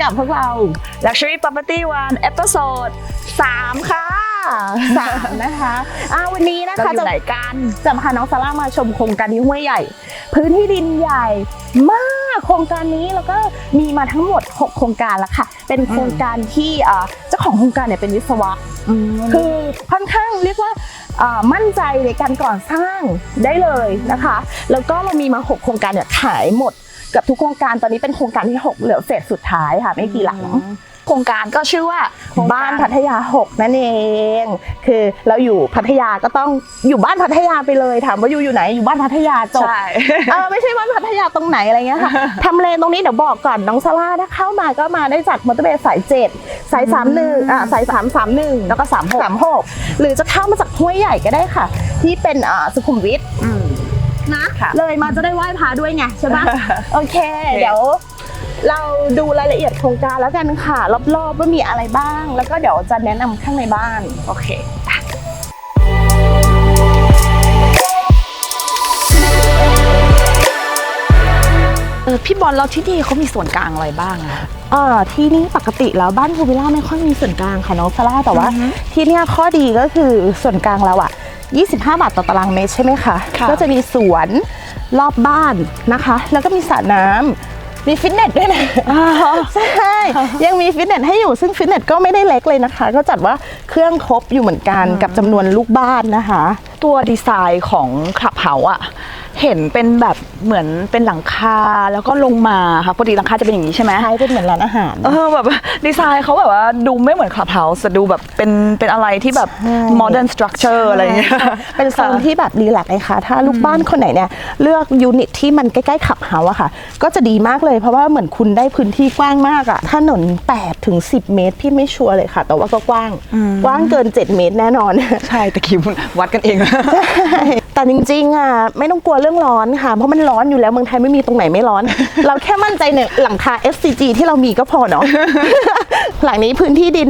กับพวกเรา Luxury Property One Episode 3 ค่ะสามนะคะอ่าวันนี้นะเราคะอยู่จะไหนกันจะพาน้องซาร่ามาชมโครงการที่ห้วยใหญ่ พื้นที่ดินใหญ่มากโครงการนี้แล้วก็มีมาทั้งหมด 6 โครงการแล้วค่ะ เป็นโครงการที่เอ่อเจ้าของโครงการเนี่ยเป็นวิศวะคือค่อนข้างเรียกว่าอ่ามั่นใจในการก่อสร้างได้เลยนะคะ แล้วก็เรามีมา 6 โครงการเนี่ยขายหมด เกับทุกโครงการตอนนี้เป็นโครงการที่ 6 เหลือเฟสสุดท้ายค่ะไม่กี่หลัง โครงการก็ชื่อว่าโครงกรบ้านพัทยา 6 นั่นเอง คือเราอยู่พัทยาก็ต้องอยู่บ้านพัทยาไปเลยถามว่าอยู่อยู่ไหนอยู่บ้านพัทยาจบใช่เออไม่ใช่บ้านพัทยาตรงไหนอะไรเงี้ยค่ะทำเลตรงนี้เดี๋ยวบอกก่อนน้องซาร่าถ้าเข้ามาก็มาได้จากมอเตอร์เวย์สายเจ็ดสายสามหนึ่งอ่าสายสามสามหนึ่งแล้วก็สามหกสามหกหรือจะเข้ามาจากห้วยใหญ่ก็ได้ค่ะ ที่เป็นอ่าสุขุมวิทอืม นะ ค่ะเลยมาจะได้ไหว้พระด้วยไงใช่ปะโอเคโอเค เดี๋ยว เราดูรายละเอียดโครงการแล้วกันค่ะ รอบๆว่ามีอะไรบ้าง แล้วก็เดี๋ยวจะแนะนำข้างในบ้าน โอเค เออพี่บอลแล้วที่นี่เขามีส่วนกลางอะไรบ้างอะ เอ่อที่นี่ปกติแล้วบ้านพูวิลล่าไม่ค่อยมีส่วนกลางค่ะน้องซาร่าแต่ว่า อือฮึที่เนี่ยข้อดีก็คือส่วนกลางเราอะ 25 บาทต่อตารางเมตรใช่ไหมคะค่ะก็จะมีสวนรอบบ้านนะคะ แล้วก็มีสระน้ำมีฟิตเนสด้วยนะใช่ยังมีฟิตเนสให้อยู่ซึ่งฟิตเนสก็ไม่ได้เล็กเลยนะคะ ก็จัดว่าเครื่องครบอยู่เหมือนกันกับจำนวนลูกบ้านนะคะ ตัวดีไซน์ของคลับเฮาส์อะ เห็นเป็นแบบเหมือนเป็นหลังคาแล้วก็ลงมาค่ะปกติหลังคาจะเป็นอย่างนี้ใช่ไหมใช่เป็นเหมือนร้านอาหาร เออแบบดีไซน์เขาแบบว่าดูไม่เหมือนคลับเฮาส์ดูแบบเป็นเป็นอะไรที่แบบใช่ modern structure อะไรอย่างเงี้ยเป็นโซนที่แบบรีแลกซ์เลยค่ะถ้าลูกบ้านคนไหนเนี่ยเลือกยูนิตที่มันใกล้ๆขับเฮาอะค่ะ ก็จะดีมากเลยเพราะว่าเหมือนคุณได้พื้นที่กว้างมากอะถนน8ถึง10 เมตรพี่ไม่ชัวร์เลยค่ะ แต่ว่าก็กว้างกว้างเกิน 7 เมตรแน่นอน ใช่ตะกี้วัดกันเอง แต่จริงๆอะไม่ต้องกลัวเรื่องร้อนค่ะ เพราะมันร้อนอยู่แล้วเมืองไทยไม่มีตรงไหนไม่ร้อน เราแค่มั่นใจในหลังคา FCG ที่เรามีก็พอเนาะหลังนี้พื้นที่ดิน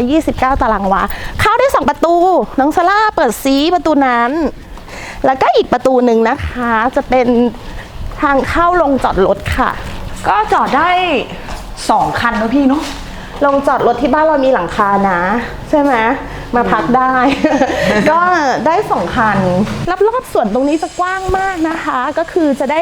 129 ตารางวา เข้าได้ 2 ประตู น้องซาร่าเปิดซีประตูนั้น แล้วก็อีกประตูหนึ่งนะคะ จะเป็นทางเข้าลงจอดรถค่ะ ก็จอดได้สองคันนะพี่เนาะลงจอดรถที่บ้านเรามีหลังคานะ ใช่ไหม มาพักได้ ก็ได้สองคันรับรอบๆส่วนตรงนี้จะกว้างมากนะคะ ก็คือจะได้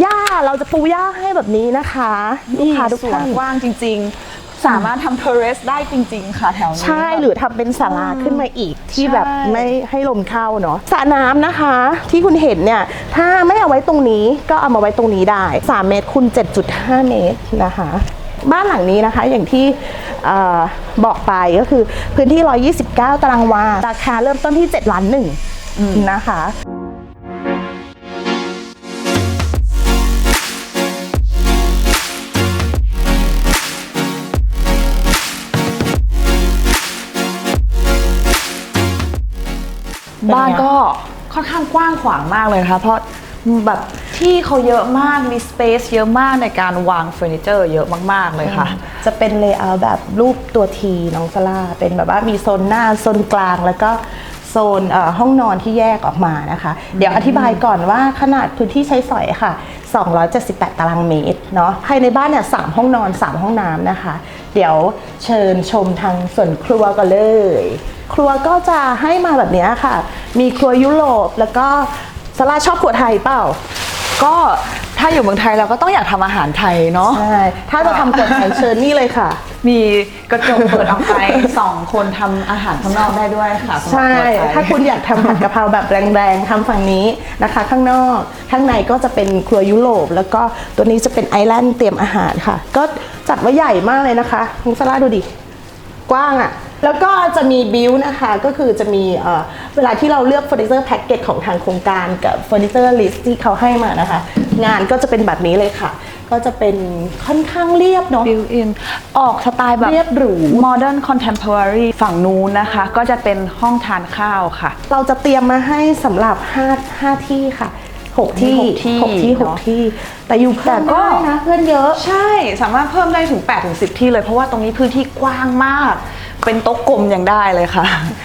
หญ้าเราจะปูหญ้าให้แบบนี้นะคะลูกค้าทุกสวท่านนกว้างจริง ๆ สามารถทำเทเรสได้จริง ๆ ค่ะแถวนี้ ใช่หรือทำเป็นศาลาขึ้นมาอีกที่ใช่แบบไม่ให้ลมเข้าเนาะสระน้ำนะคะ ที่คุณเห็นเนี่ย ถ้าไม่เอาไว้ตรงนี้ก็เอามาไว้ตรงนี้ได้ 3 เมตรคูณ7.5 เมตรนะคะ บ้านหลังนี้นะคะอย่างที่เออบอกไปก็คือพื้นที่ 129 ตารางวา ราคาเริ่มต้นที่ 7 ล้านหนึ่งนะคะบ้านก็ค่อนข้างกว้างขวางมากเลยนะคะเพราะแบบ ที่เขาเยอะมาก มีสเปซเยอะมากในการวางเฟอร์นิเจอร์เยอะมาก ๆ เลยค่ะ จะเป็นเลเยอร์แบบรูปตัวทีน้องสลาเป็นแบบว่ามีโซนหน้า โซนกลางแล้วก็โซนเอ่อห้องนอนที่แยกออกมานะคะ เดี๋ยวอธิบายก่อนว่าขนาดพื้นที่ใช้สอยค่ะ 278 ตารางเมตรเนาะภายในบ้านเนี่ย 3 ห้องนอน 3 ห้องน้ำนะคะ เดี๋ยวเชิญชมทางส่วนครัวกันเลย ครัวก็จะให้มาแบบเนี้ยค่ะ มีครัวยุโรปแล้วก็สลาชอบครัวไทยเปล่า ก็ถ้าอยู่เมืองไทยเราก็ต้องอยากทำอาหารไทยเนาะ ใช่ ถ้าจะทำครัวไทยเชิญนี่เลยค่ะ มีกระจกเปิดออกไป สองคนทำอาหารข้างนอกได้ด้วยค่ะสำหรับใช่ครัวไทย ถ้าคุณอยากทำผัดกะเพราแบบแรงๆทำฝั่งนี้นะคะ ข้างนอก ข้างในก็จะเป็นครัวยุโรป แล้วก็ตัวนี้จะเป็นไอแลนด์เตรียมอาหารค่ะ ก็จัดว่าใหญ่มากเลยนะคะคุณซาร่าดูดิ กว้างอะ่ะ แล้วก็จะมีบิวนะคะก็คือจะมีเอ่อเวลาที่เราเลือกเฟอร์นิเจอร์แพ็กเกจของทางโครงการกับเฟอร์นิเจอร์ลิสที่เขาให้มานะคะ งานก็จะเป็นแบบนี้เลยค่ะ ก็จะเป็นค่อนข้างเรียบเนาะบิวอินออกสไตล์แบบเรียบหรู modern contemporary ฝั่งนู้นนะคะ ก็จะเป็นห้องทานข้าวค่ะ เราจะเตรียมมาให้สำหรับ5 5ที่ค่ะ6ที่หกที่หกที่เนอะ6ที่ แต่อยู่เพิ่มแต่ก็ได้นะเพื่อนเยอะ ใช่สามารถเพิ่มได้ถึง8ถึง10ที่เลย เพราะว่าตรงนี้พื้นที่กว้างมาก เป็นโต๊ะกลมยังได้เลยค่ะ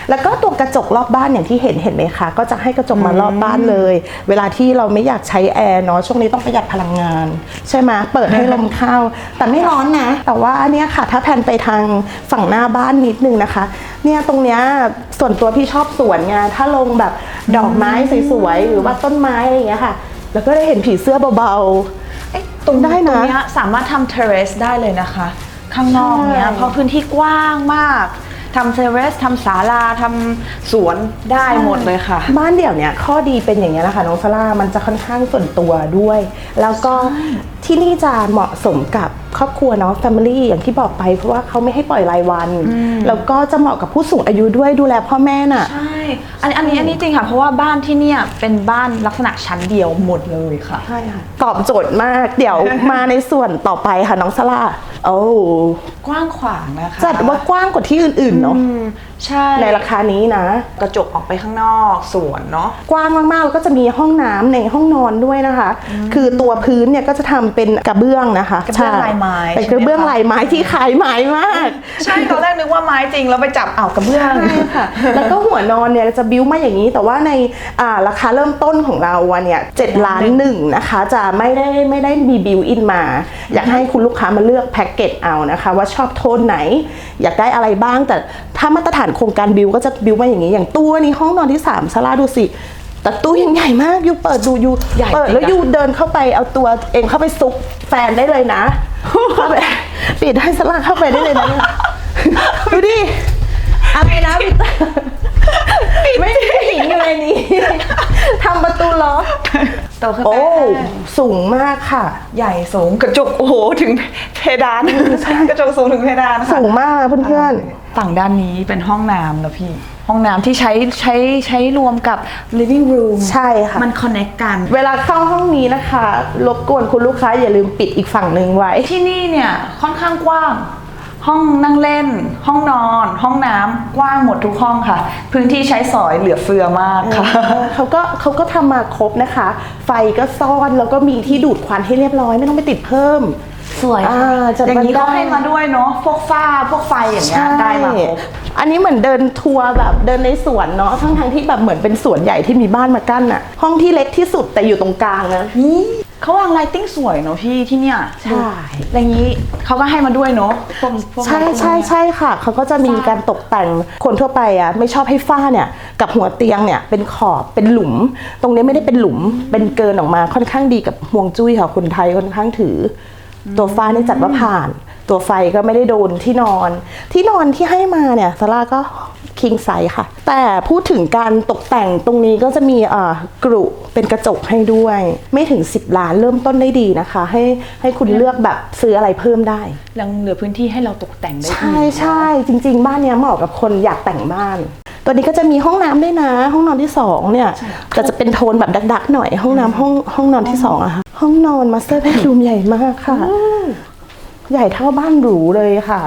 แล้วก็ตัวกระจกรอบบ้านอย่างที่เห็นเห็นไหมคะก็จะให้กระจกมารอบบ้านเลย เวลาที่เราไม่อยากใช้แอร์เนาะช่วงนี้ต้องประหยัดพลังงาน ใช่ไหมเปิดให้ลมเข้า แต่ไม่ร้อนนะ แต่ว่าอันเนี้ยค่ะ ถ้าแผ่นไปทางฝั่งหน้าบ้านนิดนึงนะคะ เนี่ยตรงเนี้ยส่วนตัวพี่ชอบสวนไงถ้าลงแบบดอกไม้สวยๆหรือว่าต้นไม้อะไรอย่างเงี้ยค่ะ แล้วก็ได้เห็นผีเสื้อเบาๆตรงได้ตรงนะเนี้ยสามารถทำเทเรสได้เลยนะคะ ข้างนอกเนี้ยใช่เพราะพื้นที่กว้างมากทำเทเรสทำศาลาทำสวนได้หมดเลยค่ะ บ้านเดี่ยวเนี่ยข้อดีเป็นอย่างนี้ยนะคะน้องซาร่ามันจะค่อนข้างส่วนตัวด้วย แล้วก็ ที่นี่จะเหมาะสมกับครอบครัวเนาะ Family อย่างที่บอกไปเพราะว่าเขาไม่ให้ปล่อยรายวัน แล้วก็จะเหมาะกับผู้สูงอายุด้วยดูแลพ่อแม่น่ะ ใช่ อันอันนี้อันนี้จริงค่ะ เพราะว่าบ้านที่เนี่ยเป็นบ้านลักษณะชั้นเดียวหมดเลยค่ะ ใช่ค่ะ ตอบโจทย์มาก เดี๋ยวมาในส่วนต่อไปค่ะน้องซาร่าโอ้กว้างขวางนะคะจัดว่ากว้างกว่าที่อื่นๆเนาะ อืมใช่ในราคานี้นะ กระจกออกไปข้างนอกสวนเนาะ กว้างมากๆ แล้วก็จะมีห้องน้ำในห้องนอนด้วยนะคะ คือตัวพื้นเนี่ยก็จะทำเป็นกระเบื้องนะคะกระเบื้องใช่ลายไม้เป็นกระเบื้องใช่ไหมคะลายไม้ที่ขายไม้มาก ใช่ตอนแรกนึกว่าไม้จริงแล้วไปจับอ้าวกระเบื้องใช่ค่ะแล้วก็หัวนอนเนี่ยจะบิ้วมาอย่างนี้ แต่ว่าในอ่าราคาเริ่มต้นของเราอะเนี่ยเจ็ดล้านหนึ่งนะคะ จะไม่ได้ไม่ได้มีบิวอินมา อยากให้คุณลูกค้ามาเลือกแพ็กเกจเอานะคะ ว่าชอบโทนไหน อยากได้อะไรบ้างแต่ถ้ามาตรฐานโครงการบิวก็จะบิวมาอย่างนี้ อย่างตู้นี้ห้องนอนที่สามซาร่าดูสิ แต่ตู้ยังใหญ่มากยูเปิดดูยูใหญ่เปิดจริงแล้วอะยูเดินเข้าไปเอาตัวเองเข้าไปซุกแฟนได้เลยนะเข้าไปปิดให้ซาร่าเข้าไปได้เลยนะดูดิอะไรนะพี่เตอร์ไม่มีผู้หญิงอยู่ในนี้ทำประตูล็อกโตขึ้นโอ้ไปสูงมากค่ะ ใหญ่สูงกระจกโอ้โหถึงเพดานกระจกสูงถึงเพดานค่ะสูงมากเพื่อนฝั่งด้านนี้เป็นห้องน้ำนะพี่ ห้องน้ำที่ใช้ใช้ใช้รวมกับ living room ๆใช่ค่ะ มัน connect กัน เวลาเข้าห้องนี้นะคะ รบกวนคุณลูกค้าอย่าลืมปิดอีกฝั่งหนึ่งไว้ ที่นี่เนี่ยค่อนข้างกว้าง ห้องนั่งเล่น ห้องนอน ห้องน้ำกว้างหมดทุกห้องค่ะ พื้นที่ใช้สอยเหลือเฟือมากค่ะ เขาก็เขาก็ทำมาครบนะคะ ไฟก็ซ่อนแล้วก็มีที่ดูดควันให้เรียบร้อยไม่ต้องไปติดเพิ่มส วยอ่าจัดอย่างนี้บ้านเขาให้มาด้วยเนาะพวกฝ้าพวกไฟอย่างเงี้ยได้มาครบ อันนี้เหมือนเดินทัวร์แบบเดินในสวนเนาะทั้งทางๆที่แบบเหมือนเป็นสวนใหญ่ที่มีบ้านมากั้นอะห้องที่เล็กที่สุดแต่อยู่ตรงกลางนะ นี่เขาวางไลติ้งสวยเนาะพี่ที่เนี่ยใช่ อย่างนี้เขาก็ให้มาด้วยเนาะพวกพวกใช่ lighting ใช่ใช่ค่ะ เขาก็จะมีการตกแต่งคนทั่วไปอะไม่ชอบให้ฝ้าเนี่ย กับหัวเตียงเนี่ยเป็นขอบเป็นหลุม ตรงนี้ไม่ได้เป็นหลุมเป็นเกินออกมาค่อนข้างดีกับห่วงจุ้ยค่ะคนไทยค่อนข้างถืออ ตัวฝ้านี่จัดว่าผ่าน ตัวไฟก็ไม่ได้โดนที่นอน ที่นอนที่ให้มาเนี่ยซาร่าก็คิงไซส์ค่ะ แต่พูดถึงการตกแต่งตรงนี้ก็จะมีอ่ากรุเป็นกระจกให้ด้วย ไม่ถึง 10 ล้านเริ่มต้นได้ดีนะคะ ให้ให้คุณเลือกแบบซื้ออะไรเพิ่มได้ยังเหลือพื้นที่ให้เราตกแต่งได้อีกใช่ใช่จริง ๆ บ้านเนี้ยเหมาะกับคนอยากแต่งบ้านตัวนี้ก็จะมีห้องน้ำด้วยนะ ห้องนอนที่สองเนี่ยแต่จะเป็นโทนแบบดักๆหน่อยห้องน้ำห้องห้องนอนที่สองอะค่ะ ห้องนอนมาสเตอร์เบดรูมใหญ่มากค่ะ ใหญ่เท่าบ้านหรูเลยค่ะ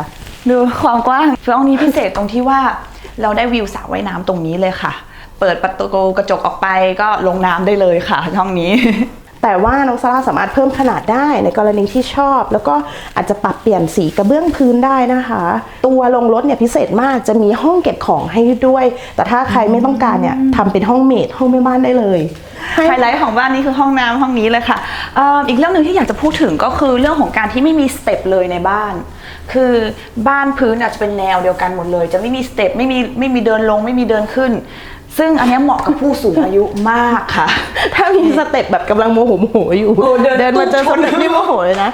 ดูความกว้างห้องนี้พิเศษตรงที่ว่าเราได้วิวสระว่ายน้ำตรงนี้เลยค่ะ เปิดประตูกระจกออกไปก็ลงน้ำได้เลยค่ะห้องนี้ แต่ว่าน้องซาร่าสามารถเพิ่มขนาดได้ในกรณีที่ชอบ แล้วก็อาจจะปรับเปลี่ยนสีกระเบื้องพื้นได้นะคะ ตัวลงรถเนี่ยพิเศษมากจะมีห้องเก็บของให้ด้วย แต่ถ้าใครไม่ต้องการเนี่ยทำเป็นห้องเมดห้องแม่บ้านได้เลยให้ ไฮไลท์ของบ้านนี้คือห้องน้ำห้องนี้เลยค่ะเอ่ออีกเรื่องหนึ่งที่อยากจะพูดถึงก็คือเรื่องของการที่ไม่มีสเต็ปเลยในบ้าน คือบ้านพื้นอาจจะเป็นแนวเดียวกันหมดเลย จะไม่มีสเต็ปไม่มีไม่มีเดินลง ไม่มีเดินขึ้น ซึ่งอันเนี้ยเหมาะกับผู้สูงอายุมากค่ะ ถ้ามีสเต็ปแบบกำลังโมโหโมโหอยู่โอ้เดินมาเจอตุ๊สบชนเต็ปที่โมโหเลยนะ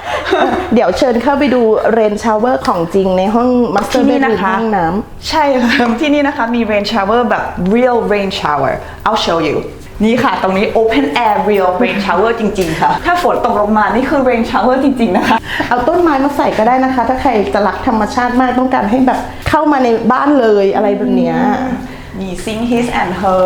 เดี๋ยวเชิญเข้าไปดูเรนชาวเวอร์ของจริงในห้องมาสเตอที่ร์เบนี่ดรูนะมคะห้องน้ใช่ค่ะที่นี่นะคะมี rain shower แบบ real rain shower I'll show you นี่ค่ะ ตรงนี้ open air real rain shower จริง ๆ ค่ะ ถ้าฝนตกลงมา นี่คือ rain shower จริง ๆ นะคะำเอาต้นไม้มาใส่ก็ได้นะคะ ถ้าใครจะรักธรรมชาติมากต้องการให้แบบเข้ามาในบ้านเลยอะไรแบบเนี้ยมี sink his and her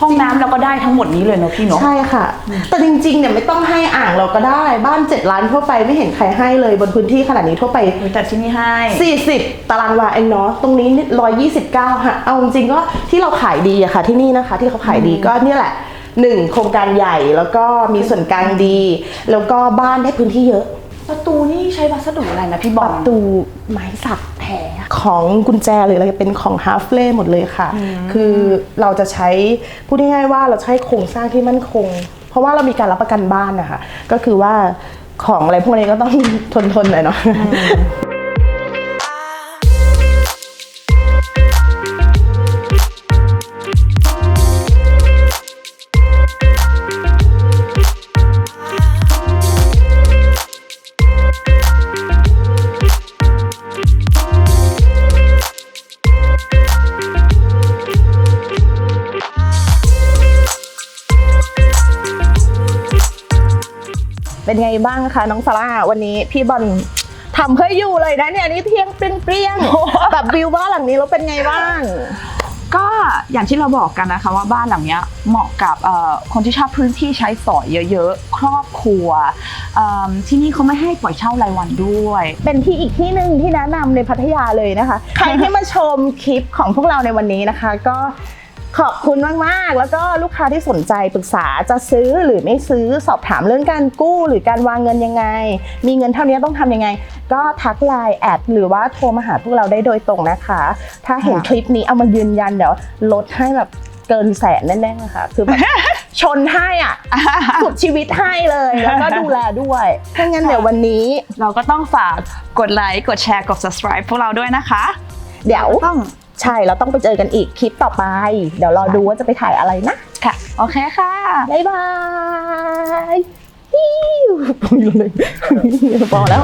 ห้องน้ำเราก็ได้ทั้งหมดนี้เลยเนาะพี่เนาะ ใช่ค่ะ แต่จริงๆเนี่ยไม่ต้องให้อ่างเราก็ได้ บ้าน7ล้านทั่วไปไม่เห็นใครให้เลยบนพื้นที่ขนาดนี้ทั่วไปแต่ที่นี่ให้ 40 ตารางวาเองเนาะตรงนี้129ค่ะเอาจริงๆก็ที่เราขายดีอะค่ะที่นี่นะคะ ที่เขาขายดีก็เนี่ยแหละหนึ่งโครงการใหญ่แล้วก็มีส่วนกลางดี แล้วก็บ้านได้พื้นที่เยอะ ประตูนี่ใช้วัสดุอะไรนะพี่บปอล ระตูไม้สักแท้ของกุญแจหรืออะไรเป็นของฮาร์ฟเล่หมดเลยค่ะ คือเราจะใช้พูดง่ายๆว่าเราจะใช้โครงสร้างที่มั่นคง เพราะว่าเรามีการรับประกันบ้านนะคะก็คือว่าของอะไรพวกนี้ก็ต้อง ทนๆหน่อยเนาะ เป็นไงบ้างคะน้องซาร่าวันนี้พี่บอลทำเพื่ออยู่เลยนะเนี่ยนี่เพียงเปรี้ยงๆแบบวิวบ้านหลังนี้แล้วเป็นไงบ้าง ก็อย่างที่เราบอกกันนะคะว่าบ้านหลังเนี้ยเหมาะกับเอ่อคนที่ชอบพื้นที่ใช้สอยเยอะๆ ครอบครัวเอิ่มที่นี่เขาไม่ให้ปล่อยเช่ารายวันด้วย เป็นที่อีกที่หนึ่งที่แนะนำในพัทยาเลยนะคะ ใครที่มาชมคลิปของพวกเราในวันนี้นะคะ ก็ ขอบคุณมาก ๆ แล้วก็ลูกค้าที่สนใจปรึกษาจะซื้อหรือไม่ซื้อสอบถามเรื่องการกู้หรือการวางเงินยังไง มีเงินเท่านี้ต้องทำยังไง ก็ทักไลน์แอดหรือว่าโทรมาหาพวกเราได้โดยตรงนะคะ ถ้าเห็นค่ะคลิปนี้เอามายืนยันเดี๋ยวลดให้แบบเกินแสนแน่ๆนะคะคือแบบชนให้อะสุดชีวิตให้เลยแล้วก็ดูแลด้วยถ้างั้นเดี๋ยววันนี้เราก็ต้องฝากกดไลค์กดแชร์กด subscribe พวกเราด้วยนะคะ เดี๋ยวต้อง ใช่เราต้องไปเจอกันอีกคลิปต่อไป เดี๋ยวรอดูว่าจะไปถ่ายอะไรนะ ค่ะ โอเคค่ะ บ๊ายบายปิ้วปุยเลยพอแล้ว